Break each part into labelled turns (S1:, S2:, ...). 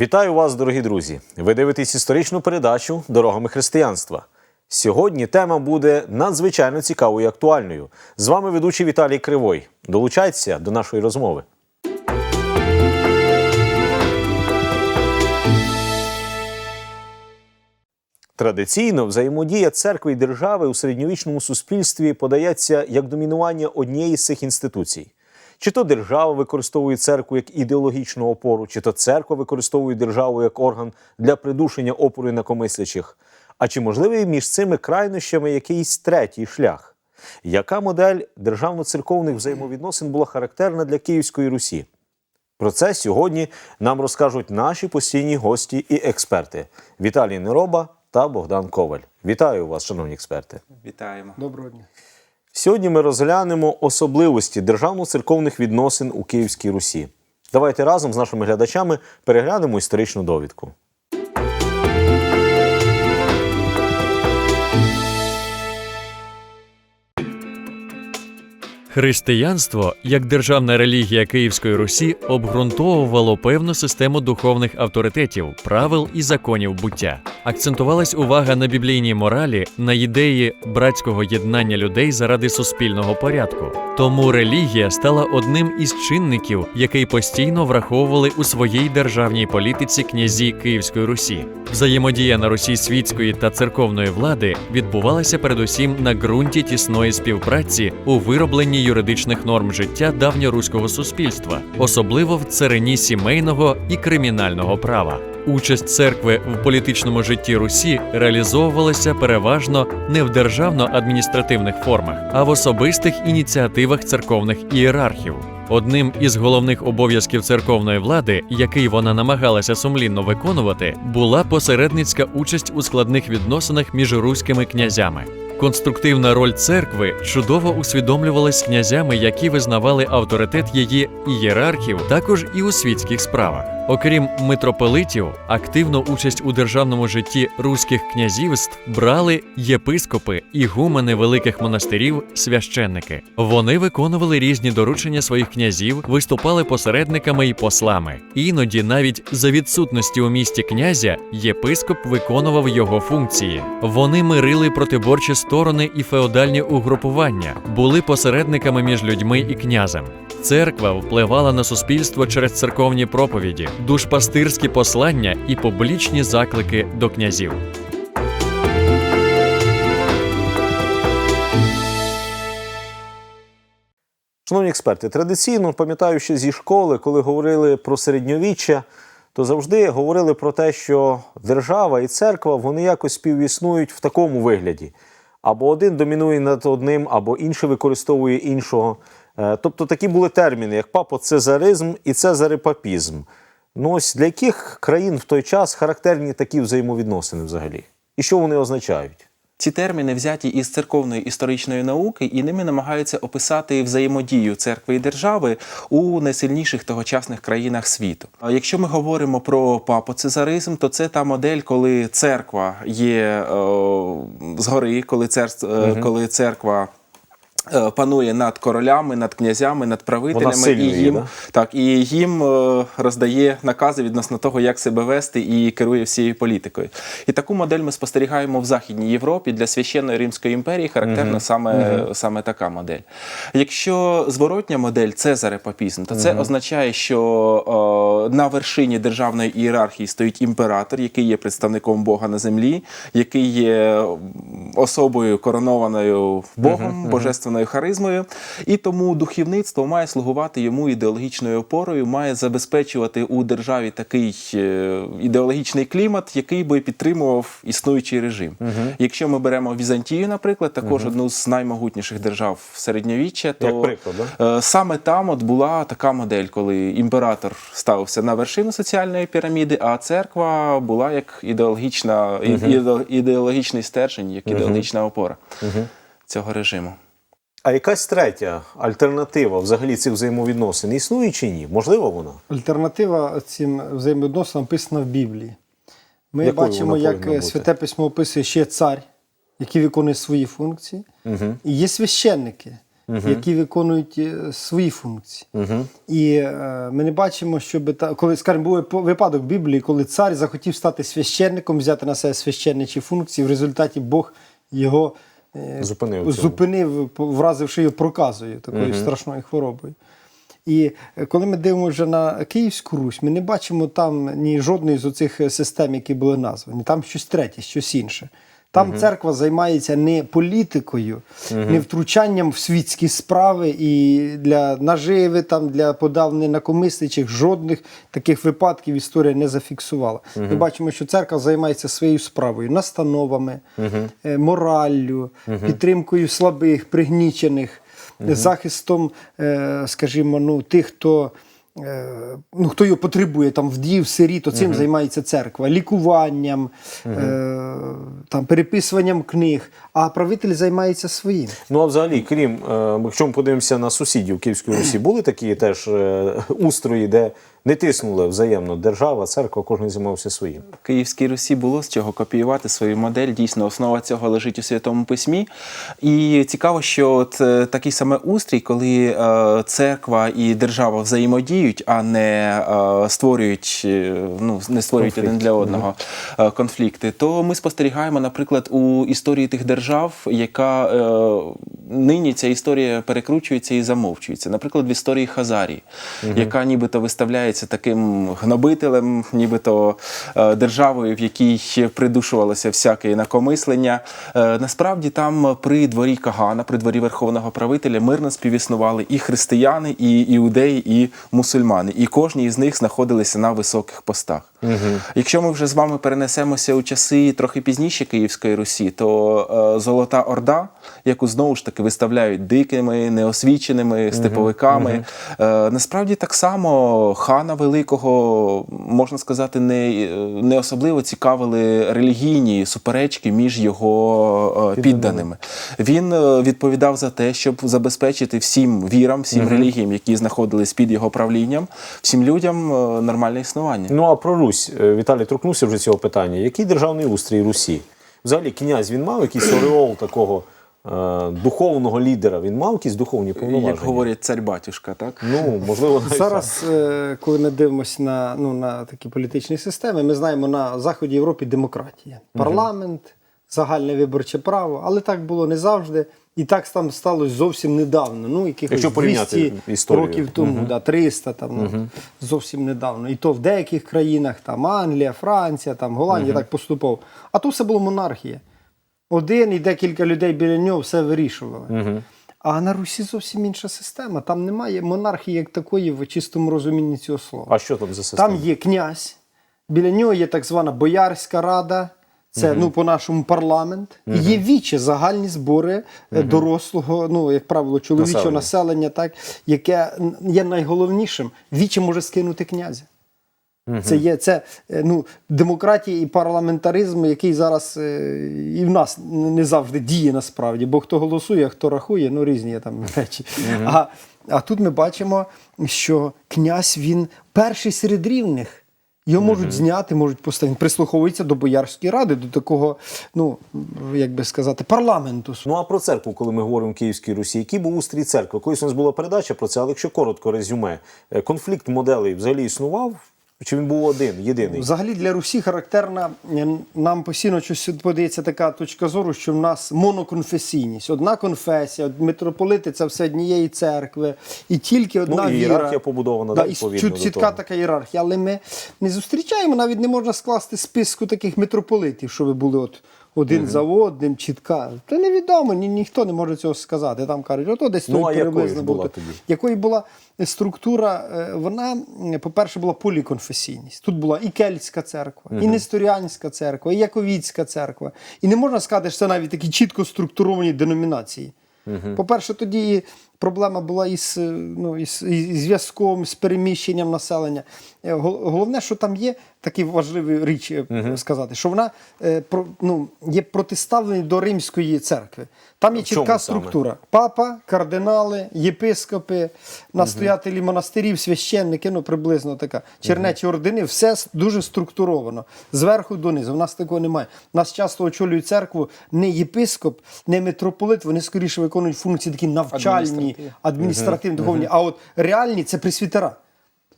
S1: Вітаю вас, дорогі друзі! Ви дивитесь історичну передачу Дорогами християнства. Сьогодні тема буде надзвичайно цікавою і актуальною. З вами ведучий Віталій Кривой. Долучайтеся до нашої розмови. Традиційно взаємодія церкви і держави у середньовічному суспільстві подається як домінування однієї з цих інституцій. Чи то держава використовує церкву як ідеологічну опору, чи то церква використовує державу як орган для придушення опору інакомислячих. А чи можливий між цими крайнощами якийсь третій шлях? Яка модель державно-церковних взаємовідносин була характерна для Київської Русі? Про це сьогодні нам розкажуть наші постійні гості і експерти Віталій Нероба та Богдан Коваль. Вітаю вас, шановні експерти.
S2: Вітаємо.
S3: Доброго дня.
S1: Сьогодні ми розглянемо особливості державно-церковних відносин у Київській Русі. Давайте разом з нашими глядачами переглянемо історичну довідку.
S4: Християнство, як державна релігія Київської Русі, обґрунтовувало певну систему духовних авторитетів, правил і законів буття. Акцентувалась увага на біблійній моралі, на ідеї братського єднання людей заради суспільного порядку. Тому релігія стала одним із чинників, який постійно враховували у своїй державній політиці князі Київської Русі. Взаємодія на Русі світської та церковної влади відбувалася передусім на ґрунті тісної співпраці у виробленні юридичних норм життя давньоруського суспільства, особливо в царині сімейного і кримінального права. Участь церкви в політичному житті Русі реалізовувалася переважно не в державно-адміністративних формах, а в особистих ініціативах церковних ієрархів. Одним із головних обов'язків церковної влади, який вона намагалася сумлінно виконувати, була посередницька участь у складних відносинах між руськими князями. Конструктивна роль церкви чудово усвідомлювалась князями, які визнавали авторитет її ієрархів, також і у світських справах. Окрім митрополитів, активну участь у державному житті руських князівств брали єпископи, ігумени великих монастирів, священники. Вони виконували різні доручення своїх князів, виступали посередниками і послами. Іноді, навіть за відсутності у місті князя, єпископ виконував його функції. Вони мирили протиборчі сторони і феодальні угрупування, були посередниками між людьми і князем. Церква впливала на суспільство через церковні проповіді, душпастирські послання і публічні заклики до князів.
S1: Шановні експерти, традиційно пам'ятаю, що зі школи, коли говорили про середньовіччя, то завжди говорили про те, що держава і церква вони якось співіснують в такому вигляді. Або один домінує над одним, або інший використовує іншого. Е, Тобто такі були терміни, як папоцезаризм і цезарепапізм. Ну ось для яких країн в той час характерні такі взаємовідносини взагалі? І що вони означають?
S2: Ці терміни взяті із церковної історичної науки, і ними намагаються описати взаємодію церкви і держави у найсильніших тогочасних країнах світу. А якщо ми говоримо про папоцезаризм, то це та модель, коли церква є е, згори, коли, церква, е, коли церква. Е, Панує над королями, над князями, над правителями,
S1: сильною
S2: і їм
S1: да?
S2: так і їм е, роздає накази відносно того, як себе вести, і керує всією політикою. І таку модель ми спостерігаємо в Західній Європі для священної Римської імперії. Характерна саме, саме така модель. Якщо зворотня модель цезарепапізм, то це означає, що е, на вершині державної ієрархії стоїть імператор, який є представником Бога на землі, який є особою коронованою Богом, божественною харизмою, і тому духовництво має слугувати йому ідеологічною опорою, має забезпечувати у державі такий е, ідеологічний клімат, який би підтримував існуючий режим. Якщо ми беремо Візантію, наприклад, також одну з наймогутніших держав середньовіччя, то
S1: Як приклад, да?
S2: Е, Саме там от була така модель, коли імператор ставився на вершину соціальної піраміди, а церква була як ідеологічна, іде- ідеологічний стержень, як ідеологічна опора цього режиму.
S1: А якась третя альтернатива взагалі цих взаємовідносин існує чи ні? Можливо вона?
S3: Альтернатива цим взаємовідносинам описана в Біблії. Ми
S1: Якою
S3: бачимо, як
S1: бути?
S3: Святе Письмо описує ще цар, який виконує свої функції, і є священники, які виконують е, свої функції. І е, ми не бачимо, щоб та коли, скажімо, був випадок в Біблії, коли цар захотів стати священником, взяти на себе священничі функції, в результаті Бог його
S1: Зупинив цього.
S3: зупинив, вразивши його проказою, такою страшною хворобою. І е, коли ми дивимося вже на Київську Русь, ми не бачимо там ні жодної з оцих е, систем, які були названі. Там щось третє, щось інше. Там церква займається не політикою, не втручанням в світські справи і для наживи, там, для подавлення накомислячих жодних таких випадків історія не зафіксувала. Ми бачимо, що церква займається своєю справою, настановами, е, мораллю, підтримкою слабих, пригнічених захистом, е, скажімо, ну, тих, хто. Е, Ну, хто його потребує, там вдів, сиріт, то цим займається церква, лікуванням, е, там, переписуванням книг, а правитель займається своїм.
S1: Ну а взагалі, крім, е, якщо ми подивимося на сусідів Київської Русі, були такі теж е, устрої, де не тиснули взаємно держава, церква, кожен займався своїм.
S2: В Київській Русі було з чого копіювати свою модель. Дійсно, основа цього лежить у Святому Письмі. І цікаво, що от е, такий саме устрій, коли е, церква і держава взаємодіють, а не е, створюють, ну, не створюють один для одного е, конфлікти, то ми спостерігаємо, наприклад, у історії тих держав, яка нині ця історія перекручується і замовчується. Наприклад, в історії Хазарії, яка нібито виставляється таким гнобителем, нібито е, державою, в якій придушувалося всяке інакомислення. Е, насправді там при дворі Кагана, при дворі верховного правителя мирно співіснували і християни, і іудеї, і мусульмани. І кожні із них знаходилися на високих постах. Якщо ми вже з вами перенесемося у часи трохи пізніше Київської Русі, то е, Золота Орда, яку знову ж таки виставляють дикими, неосвіченими степовиками, е, насправді так само хана Великого, можна сказати, не, не особливо цікавили релігійні суперечки між його е, підданими. Він е, відповідав за те, щоб забезпечити всім вірам, всім релігіям, які знаходились під його правлінням, всім людям е, нормальне існування.
S1: Ну а про Русь Віталій торкнувся вже цього питання. Який державний устрій Русі? Взагалі, князь він мав якийсь ореол такого духовного лідера? Він мав якісь духовні повноваження?
S2: Як говорять цар-батюшка, так?
S1: Ну, можливо,
S3: Зараз, е, коли ми дивимося на, ну, на такі політичні системи, ми знаємо на Заході Європи демократія. Парламент, загальне виборче право, але так було не завжди. І так там сталося зовсім недавно. Ну, якихось
S1: Якщо
S3: 200
S1: історію.
S3: років тому, да, 300 там, ну, зовсім недавно. І то в деяких країнах, там Англія, Франція, там, Голландія так поступово. А то все було монархія. Один і декілька людей біля нього все вирішували. А на Русі зовсім інша система. Там немає монархії як такої в чистому розумінні цього слова.
S1: А що там за система?
S3: Там є князь, біля нього є так звана Боярська рада. Це ну по-нашому парламент. І є віче загальні збори е, дорослого, ну як правило, чоловічого
S1: Населення.
S3: населення, так яке є найголовнішим. Віче може скинути князя. Це є це е, ну, демократія і парламентаризм, який зараз е, і в нас не завжди діє насправді, бо хто голосує, хто рахує, ну різні є там речі. А, а тут ми бачимо, що князь він перший серед рівних. Його можуть зняти, можуть поставити. Він прислуховується до Боярської ради, до такого, ну як би сказати, парламенту.
S1: Ну а про церкву, коли ми говоримо в Київській Русі, який був устрій церкви? Колись у нас була передача про це, але якщо коротко резюме, е, конфлікт моделей взагалі існував? Чи він був один, єдиний?
S3: Взагалі для Русі характерна е, нам постійно щось подається така точка зору, що в нас моноконфесійність. Одна конфесія, митрополити це все однієї церкви, і тільки одна
S1: Ну, і
S3: віра.
S1: ієрархія побудована,
S3: да,
S1: да,
S3: і
S1: до
S3: чітка
S1: того.
S3: така ієрархія. Але ми не зустрічаємо, навіть не можна скласти списку таких митрополитів, що ви були от. Один за одним, чітка. Це невідомо, ні, ніхто не може цього сказати. Там кажуть, ото десь
S1: Ну,
S3: той
S1: а якою ж була тоді?
S3: якою була структура, е, вона, по-перше, була поліконфесійність. Тут була і Кельтська церква, і Несторіанська церква, і Яковіцька церква. І не можна сказати, що це навіть такі чітко структуровані деномінації. По-перше, тоді проблема була із, е, ну, із, із зв'язком, з переміщенням населення. Е, Головне, що там є такі важливі річі е, сказати, що вона е, про, ну, є протиставлена до Римської церкви. Там є чітка
S1: саме?
S3: структура. Папа, кардинали, єпископи, настоятелі монастирів, священники, ну приблизно така. Чернечі ордени, все дуже структуровано. Зверху донизу. У нас такого немає. Нас часто очолюють церкву не єпископ, не митрополит, вони скоріше виконують функції такі навчальні, духовні, адміністративні, духовні, а от реальні це пресвітера.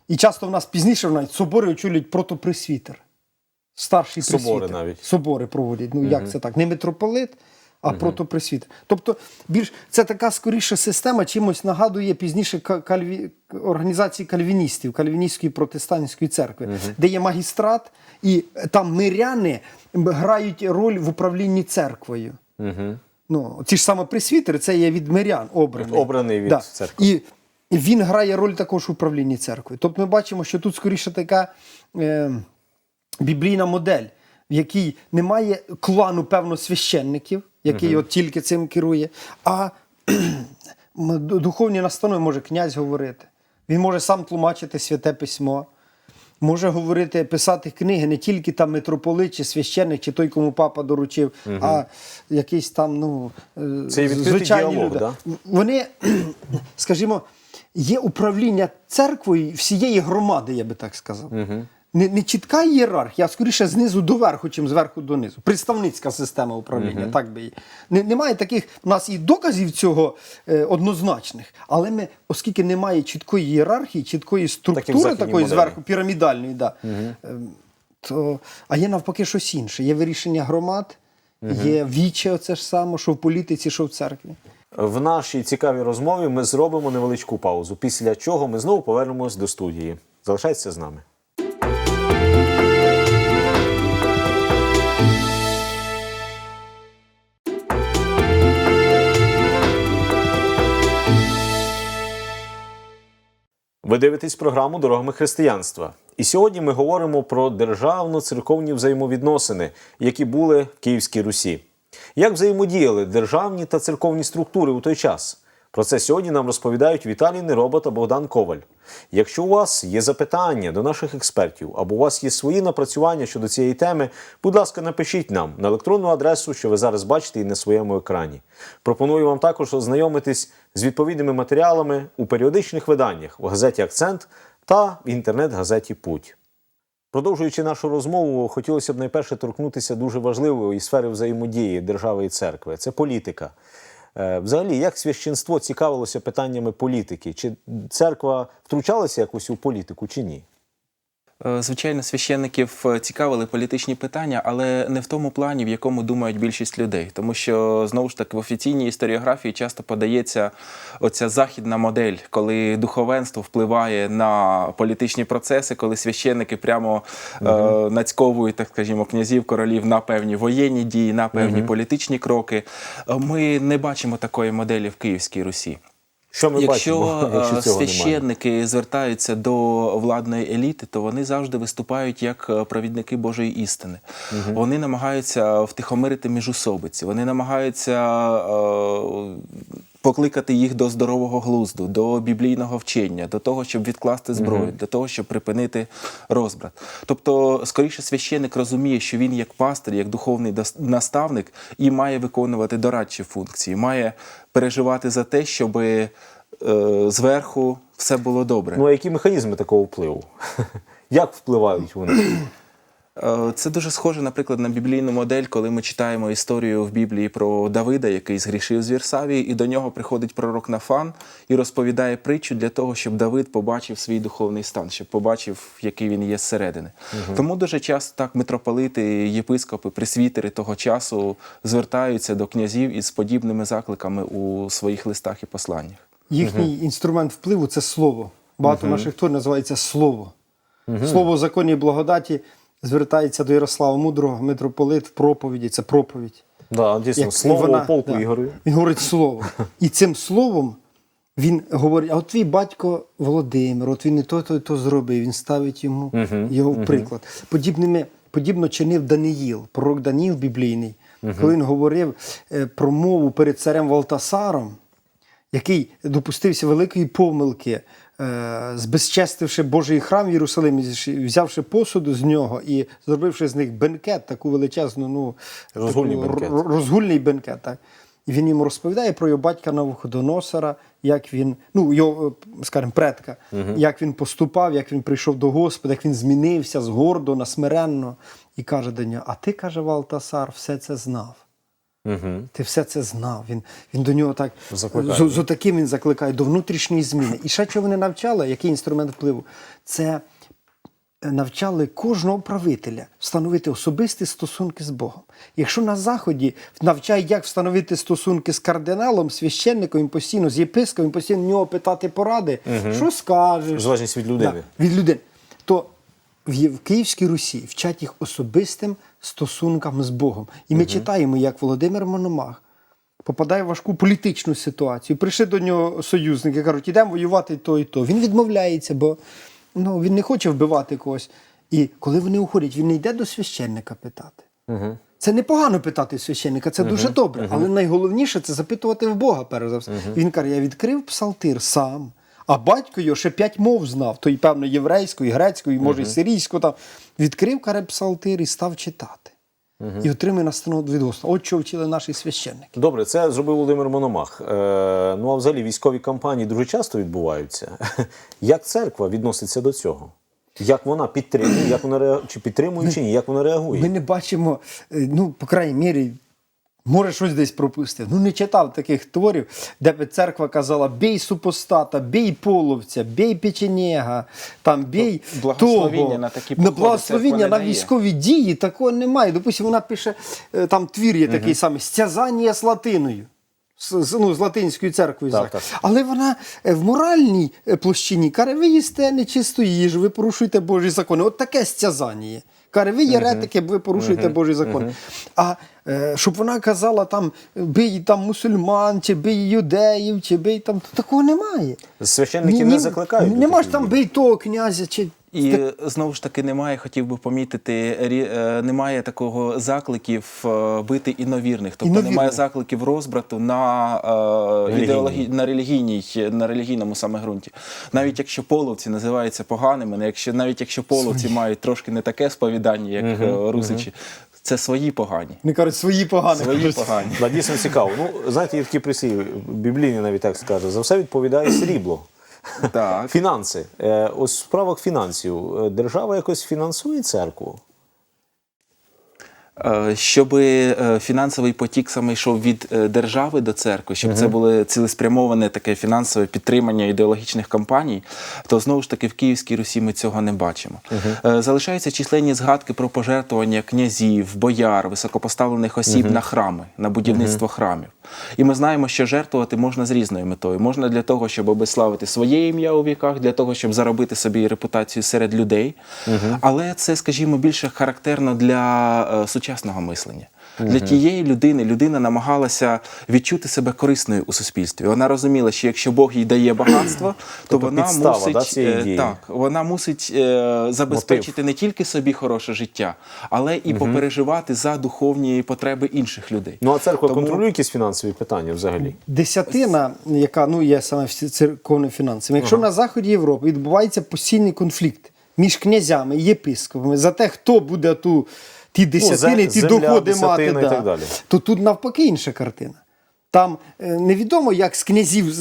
S3: І часто в нас пізніше навіть собори очолюють протопресвітер. Старший
S1: Собори навіть.
S3: Собори проводять. Ну як це так? Не митрополит, а протопресвітер. Тобто, більш це така скоріша система, чимось нагадує пізніше кальві... організації кальвіністів, кальвіністської протестантської церкви, де є магістрат, і там миряни грають роль в управлінні церквою.
S1: Угу.
S3: Ну, ці ж саме пресвітери, це є від мирян обраний.
S1: Обраний від церкви.
S3: І він грає роль також в управлінні церквою. Тобто ми бачимо, що тут скоріше така е, біблійна модель, в якій немає клану, певно, священників, який от тільки цим керує, а духовні настанови може князь говорити. Він може сам тлумачити святе письмо. Може говорити, писати книги не тільки там митрополит, чи священник, чи той, кому папа доручив, а якийсь там, ну, е,
S1: Це
S3: звичайні
S1: діалог,
S3: люди.
S1: да?
S3: Вони, скажімо, є управління церквою всієї громади, я би так сказав. Не, не чітка ієрархія, а скоріше знизу до верху, чим зверху донизу. Представницька система управління. Так би її. Не, немає таких, у нас і доказів цього е, однозначних, але ми, оскільки немає чіткої ієрархії, чіткої структури
S1: західній
S3: такої
S1: моделі.
S3: зверху, пірамідальної, да, ем, то, а є навпаки щось інше. Є вирішення громад, є віче, оце ж саме, що в політиці, що в церкві.
S1: В нашій цікавій розмові ми зробимо невеличку паузу, після чого ми знову повернемось до студії. Залишайтеся з нами. Ви дивитесь програму Дорогами християнства. І сьогодні ми говоримо про державно-церковні взаємовідносини, які були в Київській Русі. Як взаємодіяли державні та церковні структури у той час? Про це сьогодні нам розповідають Віталій Нероба та Богдан Коваль. Якщо у вас є запитання до наших експертів або у вас є свої напрацювання щодо цієї теми, будь ласка, напишіть нам на електронну адресу, що ви зараз бачите і на своєму екрані. Пропоную вам також ознайомитись з відповідними матеріалами у періодичних виданнях в газеті Акцент та в інтернет-газеті Путь. Продовжуючи нашу розмову, хотілося б найперше торкнутися дуже важливої сфери взаємодії держави і церкви це політика. Е, Взагалі, як священство цікавилося питаннями політики? Чи церква втручалася якось у політику, чи ні?
S2: Е, Звичайно, священників е, цікавили політичні питання, але не в тому плані, в якому думають більшість людей. Тому що знову ж таки в офіційній історіографії часто подається оця західна модель, коли духовенство впливає на політичні процеси, коли священники прямо е, нацьковують, так скажімо, князів, королів на певні воєнні дії, на певні політичні кроки. Е, Ми не бачимо такої моделі в Київській Русі.
S1: Що ми
S2: якщо,
S1: бачимо, якщо
S2: е,
S1: цього немає?
S2: священники звертаються до владної еліти, то вони завжди виступають як е, провідники Божої істини. Вони намагаються втихомирити міжусобиці, вони намагаються е, покликати їх до здорового глузду, до біблійного вчення, до того, щоб відкласти зброю, для того, щоб припинити розбрат. Тобто, скоріше, священник розуміє, що він як пастир, як духовний наставник і має виконувати дорадчі функції, має переживати за те, щоб е, зверху все було добре.
S1: Ну а які механізми такого впливу? Як впливають вони?
S2: Е, Це дуже схоже, наприклад, на біблійну модель, коли ми читаємо історію в Біблії про Давида, який згрішив з Вірсавії, і до нього приходить пророк Нафан і розповідає притчу для того, щоб Давид побачив свій духовний стан, щоб побачив, який він є зсередини. Тому дуже часто так митрополити, єпископи, пресвітери того часу звертаються до князів із подібними закликами у своїх листах і посланнях.
S3: Їхній інструмент впливу це слово. Багато наших творів називається слово. Слово законі і благодаті звертається до Ярослава Мудрого, митрополит в проповіді. Це проповідь.
S1: Да, дійсно,
S3: Як
S1: слово
S3: вона-
S1: полку
S3: да.
S1: Ігорю.
S3: Він говорить слово. І цим словом він говорить: а от твій батько Володимир, от він і то, то, і то зробив. Він ставить йому його в приклад. Подібними, подібно чинив Даниїл, пророк Даніїл біблійний, коли він говорив е, про мову перед царем Валтасаром, який допустився великої помилки, збезчестивши Божий храм в Єрусалимі, взявши посуду з нього і зробивши з них бенкет, таку величезну, ну
S1: Розгульний
S3: таку
S1: бенкет.
S3: розгульний бенкет. Так. І він йому розповідає про його батька Навуходоносора, як він, ну, його, е, скажімо, предка, як він поступав, як він прийшов до Господа, як він змінився з гордо на смиренно. І каже до нього: А ти, каже Валтасар, все це знав.
S1: Угу.
S3: Ти все це знав. Він, він до нього так
S1: Закликає.
S3: з, з таким він закликає до внутрішньої зміни. І ще чого вони навчали, який інструмент впливу? Це навчали кожного правителя встановити особисті стосунки з Богом. Якщо на Заході навчають, як встановити стосунки з кардиналом, священником, постійно з єпископом, постійно в нього питати поради, що скажеш.
S1: В від людини.
S3: Да, від людини. То в, в Київській Русі вчать їх особистим стосункам з Богом. І ми читаємо, як Володимир Мономах попадає в важку політичну ситуацію. Прийшли до нього союзники, кажуть, ідемо воювати то і то. Він відмовляється, бо ну, він не хоче вбивати когось. І коли вони уходять, він не йде до священника питати.
S1: Угу.
S3: Це непогано питати священника, це дуже добре. Але найголовніше це запитувати в Бога, перш за все. Він каже: я відкрив псалтир сам, а батько його ще п'ять мов знав, то й певно єврейську, і грецьку, і може, і сирійську. Там. Відкрив карепсалтир і став читати. І отримує настанову від Господа. От що вчили наші священники.
S1: Добре, це зробив Володимир Мономах. Е, ну а взагалі військові кампанії дуже часто відбуваються. Як церква відноситься до цього? Як вона підтримує, як вона реагує, чи підтримує, чи ні, як вона реагує?
S3: Ми не бачимо, е, ну, по крайній мірі, може, щось десь пропустив. Ну, не читав таких творів, де б церква казала: бій супостата, бій половця, бій печенега, там бій
S2: Благословіння
S3: того.
S2: на такі
S3: на
S2: походи
S3: благословіння на військові дії такого немає. Допустимо, вона пише, е, там твір є такий самий стязання з латиною. З, ну, з латинською церквою.
S1: Так,
S3: так. Але вона е, в моральній е, площині каже, ви їсте нечисту їжу, ви порушуєте Божі закони. От таке стязання є. Каже, ви єретики, ви порушуєте Божі закони. А е, щоб вона казала там бий там мусульман, чи бий юдеїв, чи бий там, такого немає.
S1: Священники
S3: Ні-
S1: не закликають.
S3: Нема ж там бий того князя, чи
S2: І знову ж таки немає, хотів би помітити, е, немає такого закликів е, бити інновірних. Тобто
S3: Інновірних.
S2: немає закликів розбрату на, е, ідеологі... на релігійній, на релігійному саме ґрунті. Навіть якщо половці називаються поганими, якщо навіть якщо половці мають трошки не таке сповідання, як е, русичі, це свої погані.
S3: не кажуть свої погані.
S2: Свої погані.
S1: Да, дійсно цікаво. Ну, знаєте, є такі прислів, біблійні навіть так скаже, за все відповідає срібло.
S2: Так.
S1: Фінанси. Е, ось в справах фінансів е, держава якось фінансує церкву.
S2: Е, Щоб е, фінансовий потік саме йшов від е, держави до церкви, щоб це було цілеспрямоване таке фінансове підтримання ідеологічних кампаній, то знову ж таки в Київській Русі ми цього не бачимо. Залишаються численні згадки про пожертвування князів, бояр, високопоставлених осіб на храми, на будівництво храмів. І ми знаємо, що жертвувати можна з різною метою. Можна для того, щоб обеславити своє ім'я у віках, для того, щоб заробити собі репутацію серед людей. Але це, скажімо, більше характерно для е, сучасного мислення. Для тієї людини людина намагалася відчути себе корисною у суспільстві. Вона розуміла, що якщо Бог їй дає багатство, то
S1: Тобто
S2: вона
S1: підстава,
S2: мусить
S1: да,
S2: е, так, вона мусить е, забезпечити не тільки собі хороше життя, але і попереживати за духовні потреби інших людей.
S1: Ну а церква
S2: Тому-
S1: контролює якісь фінансові питання взагалі.
S3: Десятина, яка ну є саме всі церковними фінансами. Якщо на заході Європи відбувається постійний конфлікт між князями і єпископами за те, хто буде ту ті десятини,
S1: зе-
S3: ті
S1: земля,
S3: доходи мати,
S1: і так далі.
S3: то тут навпаки інша картина. Там е, невідомо, як з князів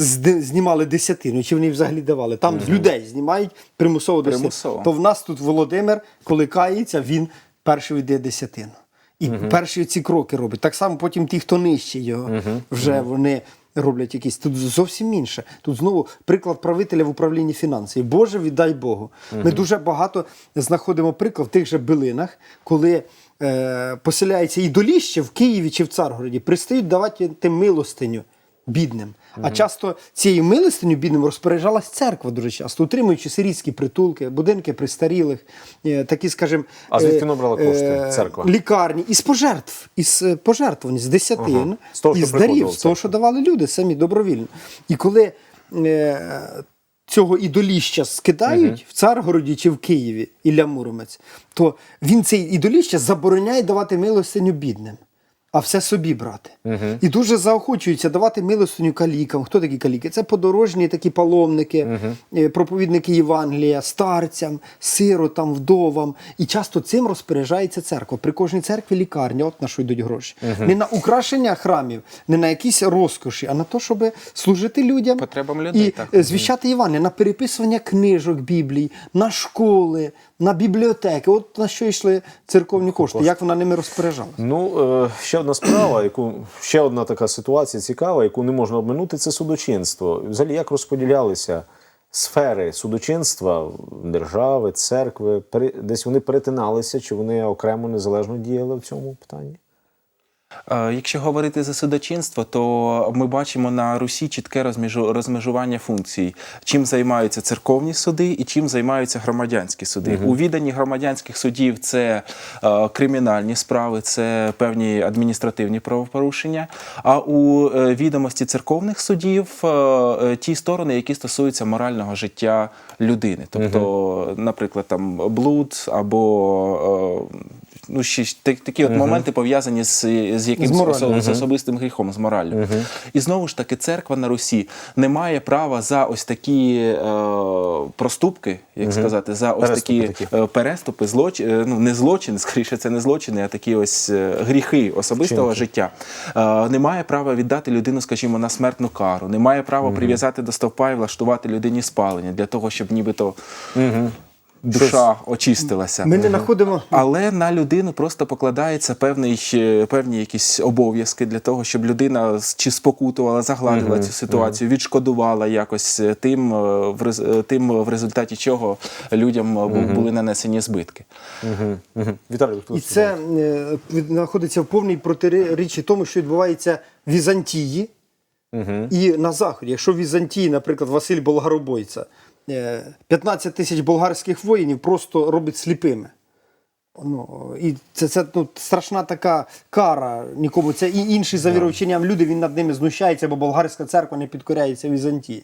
S3: знімали десятину, чи вони взагалі давали. Там з людей знімають примусово десятину.
S2: Примусово.
S3: То в нас тут Володимир, коли кається, він перший віддає десятину. І перші ці кроки робить. Так само потім ті, хто нижче його, вже вони роблять якісь. Тут зовсім інше. Тут знову приклад правителя в управлінні фінансів. Боже, віддай Богу. Ми дуже багато знаходимо приклад в тих же билинах, коли Поселяється і доліще в Києві чи в Царгороді, пристають давати тим милостиню бідним. А часто цією милостиню бідним розпоряджалась церква дуже часто, утримуючи сирійські притулки, будинки престарілих, е, такі, скажімо,
S1: А звідки вона брала кошти, церква?
S3: лікарні, із пожертв, із е, пожертвувань, з десятин,
S1: що
S3: із дарів, з того, що давали люди самі добровільно. І коли е, цього ідоліща скидають в Царгороді чи в Києві Ілля Муромець, то він цей ідоліща забороняє давати милостиню бідним. А все собі брати. І дуже заохочуються давати милостиню калікам. Хто такі каліки? Це подорожні такі паломники, е, проповідники Євангелія, старцям, сиротам, вдовам. І часто цим розпоряджається церква. При кожній церкві лікарня, от на що йдуть гроші. Не на украшення храмів, не на якісь розкоші, а на те, щоб служити людям
S2: Потребам людей,
S3: і
S2: так.
S3: е, звіщати Євангелія, на переписування книжок Біблії, на школи, на бібліотеки. От на що йшли церковні кошти, як вона ними розпоряджалася.
S1: Ну, е, ще одна справа, яку ще одна така ситуація цікава, яку не можна обминути, це судочинство. Взагалі, як розподілялися сфери судочинства держави, церкви, десь вони перетиналися, чи вони окремо незалежно діяли в цьому питанні?
S2: Е, Якщо говорити за судочинство, то ми бачимо на Русі чітке розмежу- розмежування функцій, чим займаються церковні суди і чим займаються громадянські суди. У відданні громадянських судів це е, кримінальні справи, це певні адміністративні правопорушення. А у е, відомості церковних судів ті сторони, які стосуються морального життя людини, тобто, наприклад, там блуд або ну, ще так- такі от моменти пов'язані з, з якимось
S3: З
S2: з особистим гріхом, з мораллю. І знову ж таки, церква на Русі не має права за ось такі е, проступки, як сказати, за ось
S1: Переступи
S2: такі,
S1: такі.
S2: е, переступи, злоч... е, ну не злочин, скоріше, це не злочини, а такі ось е, гріхи особистого
S1: Вчинки.
S2: життя. Е, не має права віддати людину, скажімо, на смертну кару, не має права прив'язати до стовпа і влаштувати людині спалення для того, щоб нібито душа очистилася.
S3: Ми не знаходимо.
S2: Але на людину просто покладається певний, певні якісь обов'язки для того, щоб людина чи спокутувала, загладила цю ситуацію, відшкодувала якось е, тим, е, в е, тим, в результаті чого людям були нанесені збитки.
S1: Угу. Віталій,
S3: І це знаходиться в повній протиріччі тому, що відбувається в Візантії і на Заході. Якщо в Візантії, наприклад, Василь Болгаробойця, 15 тисяч болгарських воїнів просто робить сліпими. Ну, і це, це ну, страшна така кара нікому. Це і інші за віровченням люди, він над ними знущається, бо болгарська церква не підкоряється Візантії.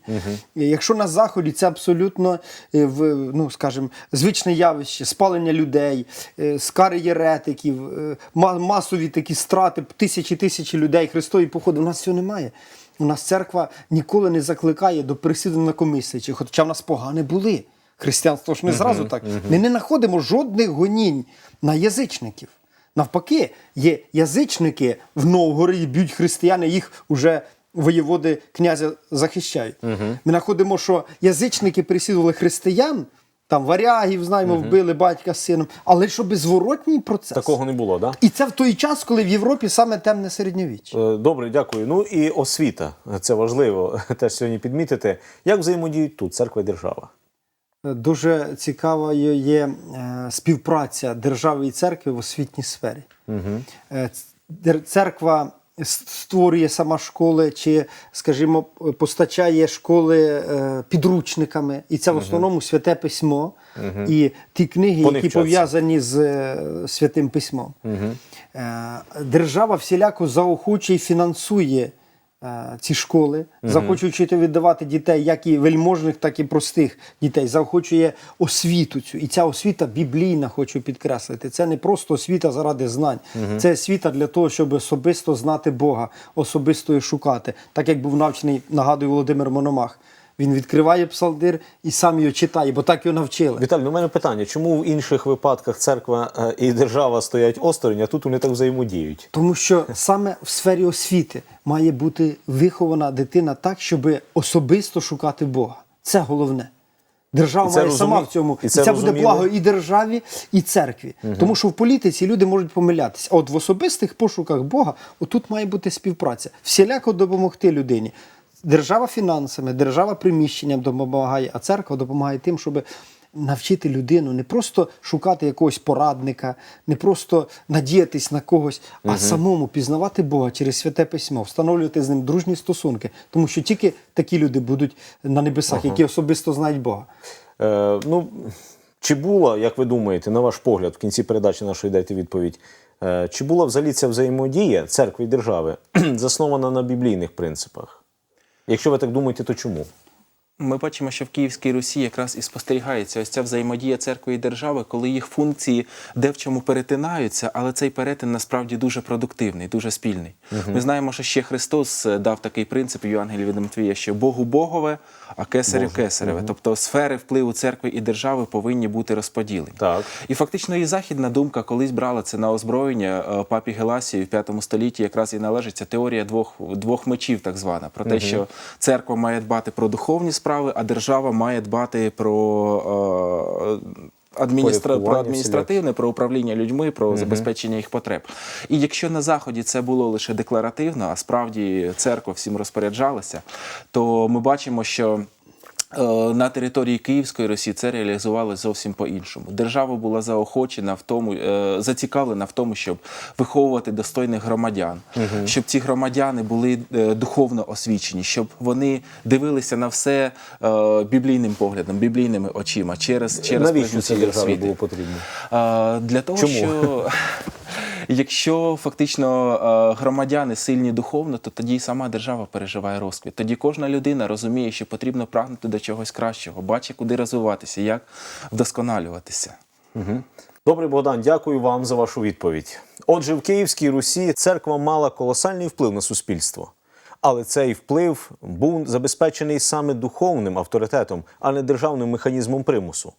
S3: І Якщо на Заході це абсолютно е, в, ну, скажімо, звичне явище, спалення людей, е, скари єретиків, е, масові такі страти, тисячі тисячі людей, хрестові походи, у нас цього немає. У нас церква ніколи не закликає до присіду на комісії, чи хоча в нас погане були. Християнство ж не зразу так. Ми не знаходимо жодних гонінь на язичників. Навпаки, є язичники в Новгороді, б'ють християни, їх вже воєводи князя захищають. Ми знаходимо, що язичники переслідували християн, там варягів, знаємо, вбили батька з сином, але що беззворотній процес.
S1: такого не було, так? Да?
S3: І це в той час, коли в Європі саме темне середньовіччя.
S1: Е, Добре, дякую. Ну і освіта. Це важливо теж сьогодні підмітити. Як взаємодіють тут церква і держава?
S3: Дуже цікавою є е, співпраця держави і церкви в освітній сфері. Е, ц- дер- Церква створює сама школа, чи, скажімо, постачає школи е, підручниками, і це в основному святе письмо. І ті книги, які
S1: вчаться.
S3: пов'язані з е, святим письмом. Е, Держава всіляко заохочує і фінансує ці школи, захочує вчити віддавати дітей, як і вельможних, так і простих дітей, Захочує освіту цю. І ця освіта біблійна, хочу підкреслити. Це не просто освіта заради знань, це освіта для того, щоб особисто знати Бога, особисто і шукати. Так як був навчений, нагадую, Володимир Мономах. Він відкриває псалдир і сам його читає, бо так його навчили.
S1: Віталій, ну, у мене питання: чому в інших випадках церква е, і держава стоять осторонь, а тут вони так взаємодіють?
S3: Тому що саме в сфері освіти має бути вихована дитина так, щоб особисто шукати Бога. Це головне. Держава
S1: це
S3: має сама в цьому.
S1: і
S3: І
S1: це
S3: це, буде благо і державі, і церкві. Тому що в політиці люди можуть помилятися. А от в особистих пошуках Бога отут має бути співпраця. Всіляко допомогти людині. Держава фінансами, держава приміщенням допомагає, а церква допомагає тим, щоб навчити людину не просто шукати якогось порадника, не просто надіятись на когось, а самому пізнавати Бога через святе письмо, встановлювати з ним дружні стосунки. Тому що тільки такі люди будуть на небесах, які особисто знають Бога.
S1: Е, ну, чи була, як ви думаєте, на ваш погляд, в кінці передачі нашої дайте відповідь, е, чи була взагалі ця взаємодія церкви і держави заснована на біблійних принципах? Якщо ви так думаєте, то чому?
S2: Ми бачимо, що в Київській Русі якраз і спостерігається ось ця взаємодія церкви і держави, коли їх функції де в чому перетинаються, але цей перетин насправді дуже продуктивний, дуже спільний. Ми знаємо, що ще Христос е, дав такий принцип в Євангелії від Матвія, що Богу Богове, а кесарю кесареве. Тобто сфери впливу церкви і держави повинні бути розподілені.
S1: Так.
S2: І фактично і західна думка колись брала це на озброєння Е, папі Геласії в п'ятому столітті. Якраз і належить ця теорія двох, двох мечів, так звана, про те, що церква має дбати про духовні справи, а держава має дбати про. е, Адміністра... Про адміністративне, про управління людьми, про забезпечення їх потреб. І якщо на заході це було лише декларативно, а справді церква всім розпоряджалася, то ми бачимо, що. Е, На території Київської Росії це реалізували зовсім по-іншому. Держава була заохочена в тому, е, зацікавлена в тому, щоб виховувати достойних громадян, щоб ці громадяни були е, духовно освічені, щоб вони дивилися на все біблійним поглядом, біблійними очима через, через
S1: Навіщо це державі було потрібно?
S2: Для того,
S1: Чому?
S2: що якщо фактично е, громадяни сильні духовно, то тоді і сама держава переживає розквіт. Тоді кожна людина розуміє, що потрібно прагнути до чогось кращого, бачить, куди розвиватися, як вдосконалюватися.
S1: Добре, Богдан, дякую вам за вашу відповідь. Отже, в Київській Русі церква мала колосальний вплив на суспільство. Але цей вплив був забезпечений саме духовним авторитетом, а не державним механізмом примусу.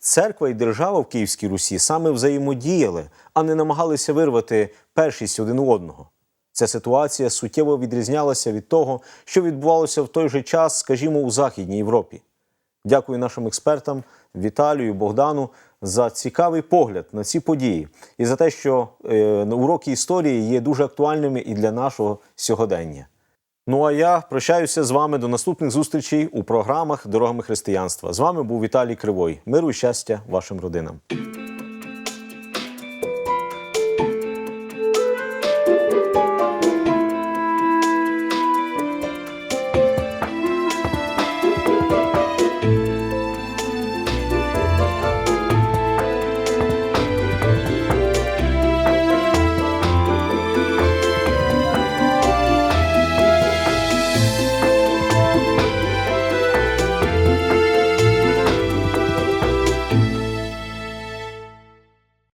S1: Церква і держава в Київській Русі саме взаємодіяли, а не намагалися вирвати першість один у одного. Ця ситуація суттєво відрізнялася від того, що відбувалося в той же час, скажімо, у Західній Європі. Дякую нашим експертам Віталію Богдану за цікавий погляд на ці події і за те, що е, уроки історії є дуже актуальними і для нашого сьогодення. Ну а я прощаюся з вами до наступних зустрічей у програмах Дорогами християнства. З вами був Віталій Кривой. Миру і щастя вашим родинам.